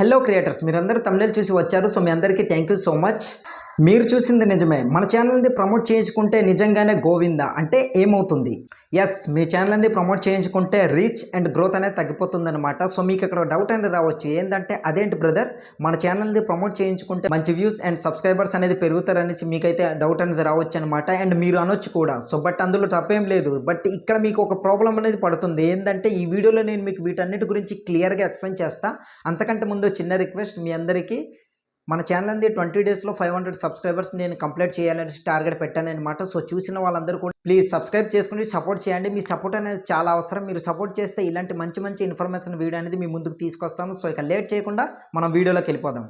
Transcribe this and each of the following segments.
Hello creators మీరందరూ తమిళ చూసి వచ్చారు సో మీ అందరికీ థ్యాంక్ యూ సో మచ్ మీరు చూసింది నిజమే. మన ఛానల్ని ప్రమోట్ చేయించుకుంటే నిజంగానే గోవిందా? అంటే ఏమవుతుంది? ఎస్ మీ ఛానల్ని ప్రమోట్ చేయించుకుంటే రీచ్ అండ్ గ్రోత్ అనేది తగ్గిపోతుందనమాట సో మీకు ఇక్కడ డౌట్ అనేది రావచ్చు. ఏంటంటే అదేంటి బ్రదర్? మన ఛానల్ని ప్రమోట్ చేయించుకుంటే మంచి వ్యూస్ అండ్ సబ్స్క్రైబర్స్ అనేది పెరుగుతారనేసి మీకైతే డౌట్ అనేది రావచ్చు అనమాట అండ్ మీరు అనొచ్చు కూడా. సో బట్ అందులో తప్పేం లేదు. బట్ ఇక్కడ మీకు ఒక ప్రాబ్లం అనేది పడుతుంది. ఏంటంటే ఈ వీడియోలో నేను మీకు వీటన్నిటి గురించి క్లియర్గా ఎక్స్ప్లెయిన్ చేస్తా. అంతకంటే ముందు చిన్న రిక్వెస్ట్ మీ అందరికీ. మన ఛానల్ అంది ట్వంటీ డేస్లో ఫైవ్ హండ్రెడ్ సబ్స్క్రైబర్స్ నేను కంప్లీట్ చేయాలని టార్గెట్ పెట్టాను అనమాట సో చూసిన వాళ్ళందరూ కూడా ప్లీజ్ సబ్స్క్రైబ్ చేసుకుని సపోర్ట్ చేయండి. మీ సపోర్ట్ అనేది చాలా అవసరం. మీరు సపోర్ట్ చేస్తే ఇలాంటి మంచి మంచి ఇన్ఫర్మేషన్ వీడియో అనేది మీ ముందుకు తీసుకొస్తాము సో ఇక లేట్ చేయకుండా మనం వీడియోలోకి వెళ్ళిపోదాం.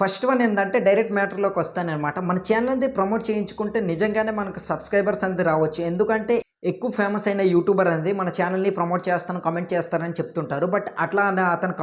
ఫస్ట్ వన్ ఏంటంటే డైరెక్ట్ మ్యాటర్లోకి వస్తానమాట మన ఛానల్ని ప్రమోట్ చేయించుకుంటే నిజంగానే మనకు సబ్స్క్రైబర్స్ అనేది రావచ్చు. ఎందుకంటే ఎక్కువ ఫేమస్ అయిన యూట్యూబర్ అనేది మన ఛానల్ని ప్రమోట్ చేస్తాను కామెంట్ చేస్తానని చెప్తుంటారు. బట్ అట్లా అతను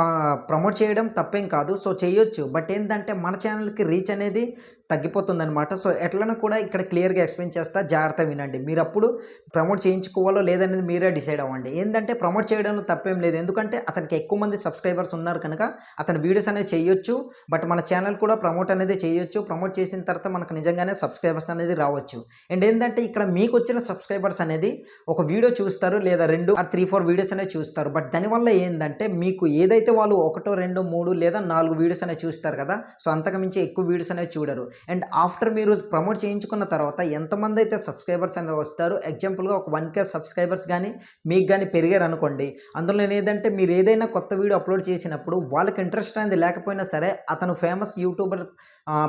ప్రమోట్ చేయడం తప్పేం కాదు. సో చేయొచ్చు. బట్ ఏంటంటే మన ఛానల్కి రీచ్ అనేది తగ్గిపోతుందనమాట సో ఎట్లనో కూడా ఇక్కడ క్లియర్గా ఎక్స్ప్లెయిన్ చేస్తా జాగ్రత్త వినండి. మీరు అప్పుడు ప్రమోట్ చేయించుకోవాలో లేదనేది మీరే డిసైడ్ అవ్వండి. ఏంటంటే ప్రమోట్ చేయడంలో తప్పేం లేదు. ఎందుకంటే అతనికి ఎక్కువ మంది సబ్స్క్రైబర్స్ ఉన్నారు కనుక అతను వీడియోస్ అనేది చేయొచ్చు. బట్ మన ఛానల్ కూడా ప్రమోట్ అనేది చేయొచ్చు. ప్రమోట్ చేసిన తర్వాత మనకు నిజంగానే సబ్స్క్రైబర్స్ అనేది రావచ్చు. అండ్ ఏంటంటే ఇక్కడ మీకు వచ్చిన సబ్స్క్రైబర్స్ అనేది ఒక వీడియో చూస్తారు లేదా రెండు ఆర్ త్రీ ఫోర్ వీడియోస్ అనేవి చూస్తారు. బట్ దానివల్ల ఏంటంటే మీకు ఏదైతే వాళ్ళు ఒకటో రెండు మూడు లేదా నాలుగు వీడియోస్ అనేవి చూస్తారు కదా సో అంతకుమించి ఎక్కువ వీడియోస్ అనేవి చూడరు. అండ్ ఆఫ్టర్ మీరు ప్రమోట్ చేయించుకున్న తర్వాత ఎంతమంది అయితే సబ్స్క్రైబర్స్ అనేది వస్తారు ఎగ్జాంపుల్గా ఒక వన్ కే సబ్స్క్రైబర్స్ కానీ మీకు కానీ పెరిగారు అనుకోండి అందులో ఏదంటే మీరు ఏదైనా కొత్త వీడియో అప్లోడ్ చేసినప్పుడు వాళ్ళకి ఇంట్రెస్ట్ అనేది లేకపోయినా సరే అతను ఫేమస్ యూట్యూబర్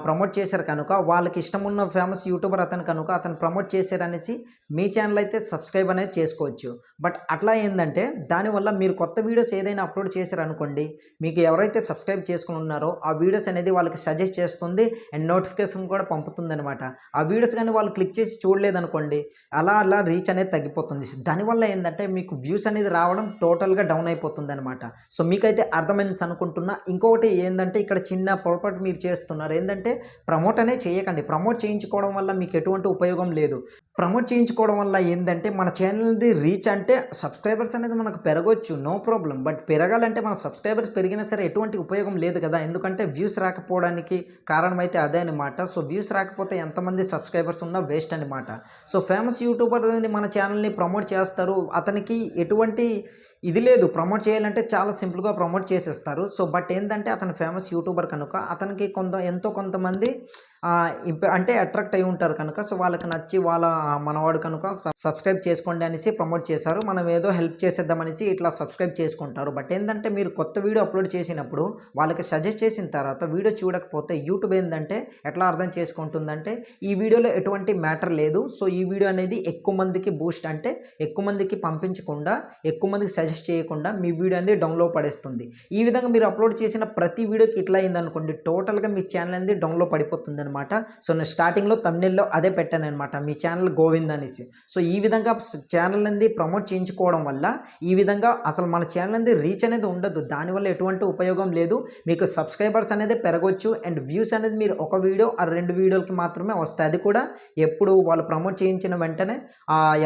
ప్రమోట్ చేశారు కనుక వాళ్ళకి ఇష్టం ఉన్న ఫేమస్ యూట్యూబర్ అతను కనుక అతను ప్రమోట్ చేశారనేసి మీ ఛానల్ అయితే సబ్స్క్రైబ్ అనేది చేసుకోవచ్చు. బట్ అట్లా ఏంటంటే దానివల్ల మీరు కొత్త వీడియోస్ ఏదైనా అప్లోడ్ చేశారనుకోండి మీకు ఎవరైతే సబ్స్క్రైబ్ చేసుకుని ఉన్నారో ఆ వీడియోస్ అనేది వాళ్ళకి సజెస్ట్ చేస్తుంది అండ్ నోటిఫికేషన్ కూడా పంపుతుందనమాట ఆ వీడియోస్ కానీ వాళ్ళు క్లిక్ చేసి చూడలేదనుకోండి అలా అలా రీచ్ అనేది తగ్గిపోతుంది. దానివల్ల ఏంటంటే మీకు వ్యూస్ అనేది రావడం టోటల్గా డౌన్ అయిపోతుంది అనమాట సో మీకైతే అర్థమైంది అనుకుంటున్నా. ఇంకొకటి ఏంటంటే ఇక్కడ చిన్న పొరపాటు మీరు చేస్తున్నారు. ఏంటంటే ప్రమోట్ అనేది చేయకండి. ప్రమోట్ చేయించుకోవడం వల్ల మీకు ఎటువంటి ఉపయోగం లేదు. ప్రమోట్ చేయించుకోవడం వల్ల ఏంటంటే మన ఛానల్ది రీచ్ అంటే సబ్స్క్రైబర్స్ అనేది మనకు పెరగవచ్చు నో ప్రాబ్లం బట్ పెరగాలంటే మన సబ్స్క్రైబర్స్ పెరిగినా సరే ఎటువంటి ఉపయోగం లేదు కదా. ఎందుకంటే వ్యూస్ రాకపోవడానికి కారణం అయితే అదే అనమాట సో వ్యూస్ రాకపోతే ఎంతమంది సబ్స్క్రైబర్స్ ఉన్నా వేస్ట్ అనమాట సో ఫేమస్ యూట్యూబర్ మన ఛానల్ని ప్రమోట్ చేస్తారు. అతనికి ఎటువంటి ఇది లేదు. ప్రమోట్ చేయాలంటే చాలా సింపుల్గా ప్రమోట్ చేసేస్తారు. సో బట్ ఏంటంటే అతను ఫేమస్ యూట్యూబర్ కనుక అతనికి కొంత ఎంతో కొంతమంది అంటే అట్రాక్ట్ అయి ఉంటారు కనుక సో వాళ్ళకి నచ్చి వాళ్ళ మనవాడు కనుక సబ్స్క్రైబ్ చేసుకోండి అనేసి ప్రమోట్ చేశారు. మనం ఏదో హెల్ప్ చేసేద్దామనేసి ఇట్లా సబ్స్క్రైబ్ చేసుకుంటారు. బట్ ఏంటంటే మీరు కొత్త వీడియో అప్లోడ్ చేసినప్పుడు వాళ్ళకి సజెస్ట్ చేసిన తర్వాత వీడియో చూడకపోతే యూట్యూబ్ ఏంటంటే ఎట్లా అర్థం చేసుకుంటుందంటే ఈ వీడియోలో ఎటువంటి మ్యాటర్ లేదు. సో ఈ వీడియో అనేది ఎక్కువ మందికి బూస్ట్ అంటే ఎక్కువ మందికి పంపించకుండా ఎక్కువ మందికి సజెస్ట్ చేయకుండా మీ వీడియో అనేది డౌన్లోడ్ పడేస్తుంది. ఈ విధంగా మీరు అప్లోడ్ చేసిన ప్రతి వీడియోకి ఇట్లా అయిందనుకోండి టోటల్గా మీ ఛానల్ అనేది డౌన్లోడ్ పడిపోతుంది అనమాట సో నేను స్టార్టింగ్లో తమిళలో అదే పెట్టాను అనమాట మీ ఛానల్ గోవింద్ అనేసి. సో ఈ విధంగా ఛానల్ అనేది ప్రమోట్ చేయించుకోవడం వల్ల ఈ విధంగా అసలు మన ఛానల్ అనేది రీచ్ అనేది ఉండదు. దానివల్ల ఎటువంటి ఉపయోగం లేదు. మీకు సబ్స్క్రైబర్స్ అనేది పెరగవచ్చు అండ్ వ్యూస్ అనేది మీరు ఒక వీడియో ఆ రెండు వీడియోలకి మాత్రమే వస్తాయి. అది కూడా ఎప్పుడు వాళ్ళు ప్రమోట్ చేయించిన వెంటనే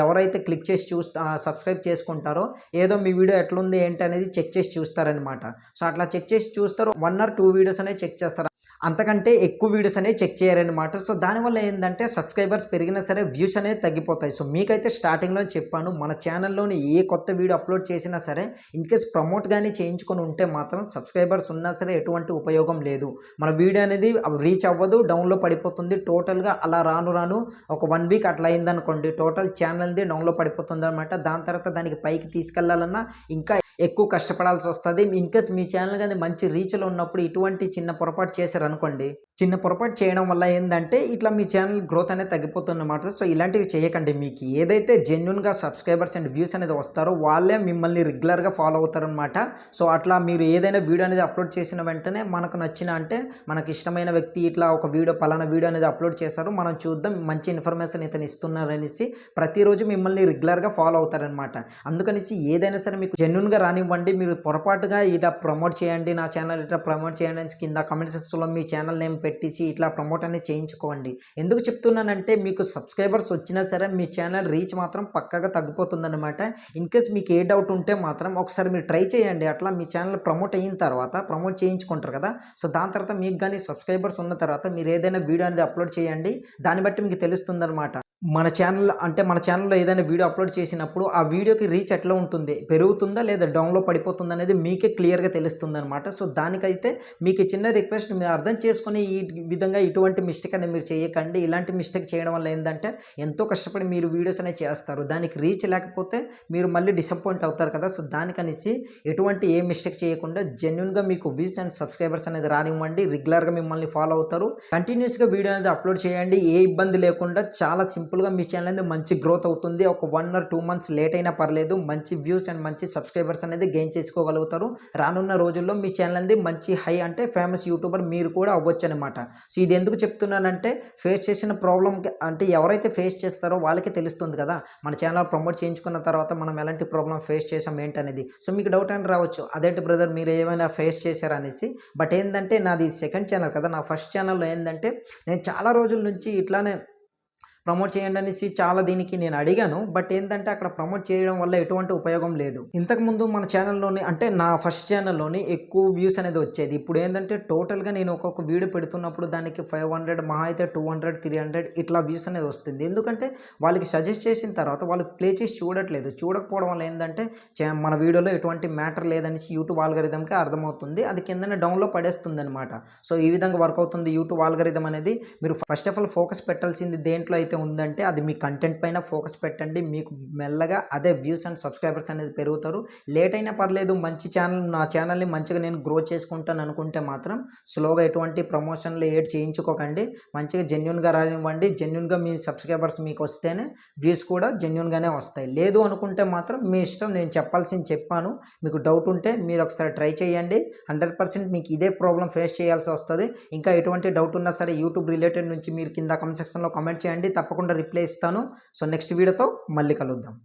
ఎవరైతే క్లిక్ చేసి చూస్తా సబ్స్క్రైబ్ చేసుకుంటారో ఏదో మీ వీడియో ఎట్లుంది ఏంటి అనేది చెక్ చేసి చూస్తారనమాట సో అట్లా చెక్ చేసి చూస్తారు. వన్ ఆర్ టూ వీడియోస్ అనేది చెక్ చేస్తారు. అంతకంటే ఎక్కువ వీడియోస్ అనేవి చెక్ చేయరనమాట సో దానివల్ల ఏంటంటే సబ్స్క్రైబర్స్ పెరిగినా సరే వ్యూస్ అనేది తగ్గిపోతాయి. సో మీకైతే స్టార్టింగ్లో చెప్పాను మన ఛానల్లోని ఏ కొత్త వీడియో అప్లోడ్ చేసినా సరే ఇన్ కేస్ ప్రమోట్ కానీ చేయించుకొని ఉంటే మాత్రం సబ్స్క్రైబర్స్ ఉన్నా సరే ఎటువంటి ఉపయోగం లేదు. మన వీడియో అనేది రీచ్ అవ్వదు డౌన్లో పడిపోతుంది టోటల్గా అలా రాను రాను ఒక వన్ వీక్ అట్లా అయిందనుకోండి టోటల్ ఛానల్ది డౌన్లో పడిపోతుంది అనమాట దాని తర్వాత దానికి పైకి తీసుకెళ్ళాలన్నా ఇంకా ఎక్కువ కష్టపడాల్సి వస్తుంది. ఇన్కేస్ మీ ఛానల్ కానీ మంచి రీచ్లో ఉన్నప్పుడు ఇటువంటి చిన్న పొరపాటు చేశారు అనుకోండి చిన్న పొరపాటు చేయడం వల్ల ఏంటంటే ఇట్లా మీ ఛానల్ గ్రోత్ అనేది తగ్గిపోతుందన్నమాట. సో ఇలాంటివి చేయకండి. మీకు ఏదైతే జెన్యున్గా సబ్స్క్రైబర్స్ అండ్ వ్యూస్ అనేది వస్తారో వాళ్ళే మిమ్మల్ని రెగ్యులర్గా ఫాలో అవుతారనమాట సో అట్లా మీరు ఏదైనా వీడియో అనేది అప్లోడ్ చేసిన వెంటనే మనకు నచ్చిన అంటే మనకు ఇష్టమైన వ్యక్తి ఇట్లా ఒక వీడియో పలానా వీడియో అనేది అప్లోడ్ చేశారు. మనం చూద్దాం మంచి ఇన్ఫర్మేషన్ ఇతను ఇస్తున్నారనేసి ప్రతిరోజు మిమ్మల్ని రెగ్యులర్గా ఫాలో అవుతారనమాట అందుకనేసి ఏదైనా సరే మీకు జెన్యున్గా రానివ్వండి. మీరు పొరపాటుగా ఇలా ప్రమోట్ చేయండి నా ఛానల్ ఇట్లా ప్రమోట్ చేయండి అని కింద కమెంట్ సెక్షన్లో మీ ఛానల్ నేమ్ పెట్టేసి ఇట్లా ప్రమోట్ అనేది చేయించుకోండి. ఎందుకు చెప్తున్నానంటే మీకు సబ్స్క్రైబర్స్ వచ్చినా సరే మీ ఛానల్ రీచ్ మాత్రం పక్కగా తగ్గిపోతుందన్నమాట. ఇన్ కేస్ మీకు ఏ డౌట్ ఉంటే మాత్రం ఒకసారి మీరు ట్రై చేయండి. అట్లా మీ ఛానల్ ప్రమోట్ అయిన తర్వాత ప్రమోట్ చేయించుకుంటారు కదా. సో దాని తర్వాత మీకు కానీ సబ్స్క్రైబర్స్ ఉన్న తర్వాత మీరు ఏదైనా వీడియో అనేది అప్లోడ్ చేయండి. దాన్ని బట్టి మీకు తెలుస్తుందన్నమాట. మన ఛానల్ అంటే మన ఛానల్లో ఏదైనా వీడియో అప్లోడ్ చేసినప్పుడు ఆ వీడియోకి రీచ్ ఎట్లా ఉంటుంది? పెరుగుతుందా లేదా డౌన్లో పడిపోతుందా అనేది మీకే క్లియర్గా తెలుస్తుంది అనమాట సో దానికైతే మీకు చిన్న రిక్వెస్ట్ మీరు అర్థం చేసుకుని ఈ విధంగా ఇటువంటి మిస్టేక్ అనేది మీరు చేయకండి. ఇలాంటి మిస్టేక్ చేయడం వల్ల ఏంటంటే ఎంతో కష్టపడి మీరు వీడియోస్ అనేవి చేస్తారు. దానికి రీచ్ లేకపోతే మీరు మళ్ళీ డిసప్పాయింట్ అవుతారు కదా. సో దానికనేసి ఎటువంటి ఏ మిస్టేక్ చేయకుండా జెన్యున్గా మీకు వ్యూస్ అండ్ సబ్స్క్రైబర్స్ అనేది రానివ్వండి. రెగ్యులర్గా మిమ్మల్ని ఫాలో అవుతారు. కంటిన్యూస్గా వీడియో అనేది అప్లోడ్ చేయండి. ఏ ఇబ్బంది లేకుండా చాలా సింపుల్గా మీ ఛానల్ అనేది మంచి గ్రోత్ అవుతుంది. ఒక one or two months late అయినా పర్లేదు మంచి వ్యూస్ అండ్ మంచి సబ్స్క్రైబర్స్ అనేది గెయిన్ చేసుకోగలుగుతారు. రానున్న రోజుల్లో మీ ఛానల్ అనేది మంచి హై అంటే ఫేమస్ యూట్యూబర్ మీరు కూడా అవ్వచ్చు అనమాట సో ఇది ఎందుకు చెప్తున్నానంటే ఫేస్ చేసిన ప్రాబ్లం అంటే ఎవరైతే ఫేస్ చేస్తారో వాళ్ళకి తెలుస్తుంది కదా. మన ఛానల్ ప్రమోట్ చేయించుకున్న తర్వాత మనం ఎలాంటి ప్రాబ్లం ఫేస్ చేసాం ఏంటనేది. సో మీకు డౌట్ అని రావచ్చు. అదేంటి బ్రదర్ మీరు ఏమైనా ఫేస్ చేశారనేసి బట్ ఏంటంటే నాది సెకండ్ ఛానల్ కదా. నా ఫస్ట్ ఛానల్లో ఏంటంటే నేను చాలా రోజుల నుంచి ఇట్లానే ప్రమోట్ చేయండి అనేసి చాలా దీనికి నేను అడిగాను. బట్ ఏంటంటే అక్కడ ప్రమోట్ చేయడం వల్ల ఎటువంటి ఉపయోగం లేదు. ఇంతకుముందు మన ఛానల్లోని అంటే నా ఫస్ట్ ఛానల్లోని ఎక్కువ వ్యూస్ అనేది వచ్చేది. ఇప్పుడు ఏంటంటే టోటల్గా నేను ఒక్కొక్క వీడియో పెడుతున్నప్పుడు దానికి ఫైవ్ హండ్రెడ్ మహా అయితే టూ హండ్రెడ్ త్రీ హండ్రెడ్ ఇట్లా వ్యూస్ అనేది వస్తుంది. ఎందుకంటే వాళ్ళకి సజెస్ట్ చేసిన తర్వాత వాళ్ళు ప్లే చేసి చూడట్లేదు. చూడకపోవడం వల్ల ఏంటంటే చా- మన వీడియోలో ఎటువంటి మ్యాటర్ లేదనేసి యూట్యూబ్ ఆల్గరిథంకి అర్థమవుతుంది. అది కిందనే డౌన్లో పడేస్తుంది అనమాట సో ఈ విధంగా వర్క్ అవుతుంది యూట్యూబ్ ఆల్గరిథం అనేది. మీరు ఫస్ట్ ఆఫ్ ఆల్ ఫోకస్ పెట్టాల్సింది దేంట్లో అయితే ఉందంటే అది మీ కంటెంట్ పైన ఫోకస్ పెట్టండి. మీకు మెల్లగా అదే వ్యూస్ అండ్ సబ్స్క్రైబర్స్ అనేది పెరుగుతారు. లేట్ అయినా పర్లేదు మంచి ఛానల్ నా ఛానల్ని మంచిగా నేను గ్రో చేసుకుంటాను అనుకుంటే మాత్రం స్లోగా ఎటువంటి ప్రమోషన్లు ఏడ్ చేయించుకోకండి. మంచిగా జెన్యున్గా రానివ్వండి. జెన్యున్గా మీ సబ్స్క్రైబర్స్ మీకు వస్తేనే వ్యూస్ కూడా జెన్యున్గానే వస్తాయి. లేదు అనుకుంటే మాత్రం మీ ఇష్టం నేను చెప్పాల్సింది చెప్పాను. మీకు డౌట్ ఉంటే మీరు ఒకసారి ట్రై చేయండి. హండ్రెడ్ పర్సెంట్ మీకు ఇదే ప్రాబ్లం ఫేస్ చేయాల్సి వస్తుంది. ఇంకా ఎటువంటి డౌట్ ఉన్నా సరే యూట్యూబ్ రిలేటెడ్ నుంచి మీరు కింద కమెంట్ సెక్షన్లో కమెంట్ చేయండి. తప్పకుండా రిప్లై ఇస్తాను. సో నెక్స్ట్ వీడియోతో మళ్ళీ కలుద్దాం.